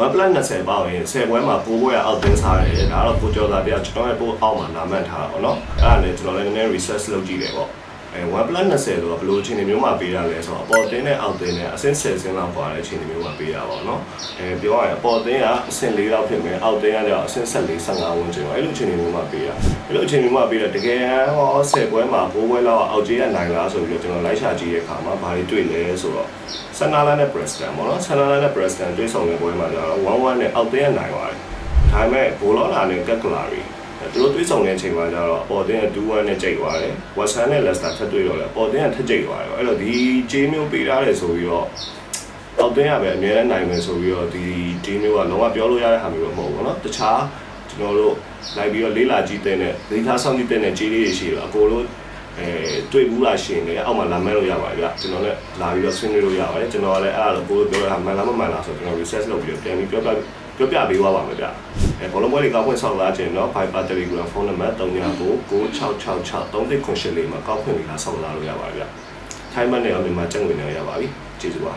1 plus 20ပေါ့ရင်10ပွဲမှာ9ပွဲအောက်တင်းစားတယ်ဒါကတော့ကိုကျော်သားတရားကျွန်တော်ရဲ့ပို့အောက်မှာနာမှတ်ထားတာပေါ့နော်အဲ့ဒါလည်းကျွန်တော်လည်းနည်းနည်း research လုပ်ကြည့်တယ်ပေါ့ အဲ1 plus 20ဆိုတော့ဘယ်လိုအခြေအနေမျိုးမှာပေးရလဲဆိုတော့အပေါ်တင်းနဲ့အောက်တင်းနဲ့အဆင့်10ဆင်းလောက်ပါတဲ့အခြေအနေမျိုးမှာပေးရပါတော့เนาะအဲပြောရရင်အပေါ်တင်းကအဆင့်4လောက်ဖြစ်မယ်အောက်တင်းကကျတော့အဆင့်14 15ဝန်းကျင်ပေါ့အဲ့လိုအခြေအနေမျိုးမှာပေးရအဲ့လိုအခြေအနေမျိုးမှာပေးရတကယ်ဟော10ပွဲမှာ9ပွဲလောက်အောက်ကြီးကနိုင်လားဆိုပြီးတော့ကျွန်တော်လိုက်ရှာကြည့်တဲ့အခါမှာဘာတွေတွေ့လဲဆိုတော့ဆန်နာလာနဲ့ Preston ပေါ့နော်ဆန်နာလာနဲ့ Preston တွေ့ဆုံတဲ့ပွဲမှာကျတော့1-1နဲ့အောက်တင်းကနိုင်ပါတယ်ဒါပေမဲ့ဘိုလောလာနဲ့ကက်ကလာရီ သူတို့တွေးဆောင်တဲ့အချိန်မှာကျတော့ပေါ်တင်က2-1နဲ့ကြိတ်သွားတယ်။ West Ham နဲ့ Leicester ထပ်တွေ့တော့လေပေါ်တင်ကထပ်ကြိတ်သွားတယ်။အဲ့တော့ဒီဂျေးမျိုးပေးထားတယ်ဆိုပြီးတော့အောက်တင်ကပဲအများနဲ့နိုင်မယ်ဆိုပြီးတော့ဒီဂျေးမျိုးကလုံးဝပြောလို့ရတဲ့ဟာမျိုးတော့မဟုတ်ဘူးเนาะ။တခြားကျွန်တော်တို့လိုက်ပြီးတော့လေးလာကြည့်တဲ့နဲ့ဒေသဆောင်ကြည့်တဲ့နဲ့ဂျေးလေးတွေရှိတော့အကိုတို့အဲတွေ့ဘူးလားရှင်လေအောက်မှာလာမဲလို့ရပါတယ်ဗျကျွန်တော်လည်းလာပြီးတော့ဆွေးနွေးလို့ရပါတယ်ကျွန်တော်ကလည်းအဲ့ဒါတော့ကိုတို့ပြောရတာမှန်လားမမှန်လားဆိုတော့ကျွန်တော် research လုပ်ပြီးတော့ပြန်ပြီးပြောပြ ပြောပြပေးသွားပါမယ်ဗျအဲဘောလုံးပွဲတွေကောက်ဖွင့်ဆောက်လာခြင်းတော့ Viber Telegram ဖုန်းနံပါတ်399666 3398လေးမှာကောက်ဖွင့်ပြီးလာဆောက်လာလို့ရပါတယ်ဗျထိုင်းမနဲ့ရောမြန်မာကျန်ဝင်နေရပါပြီကျေးဇူးပါ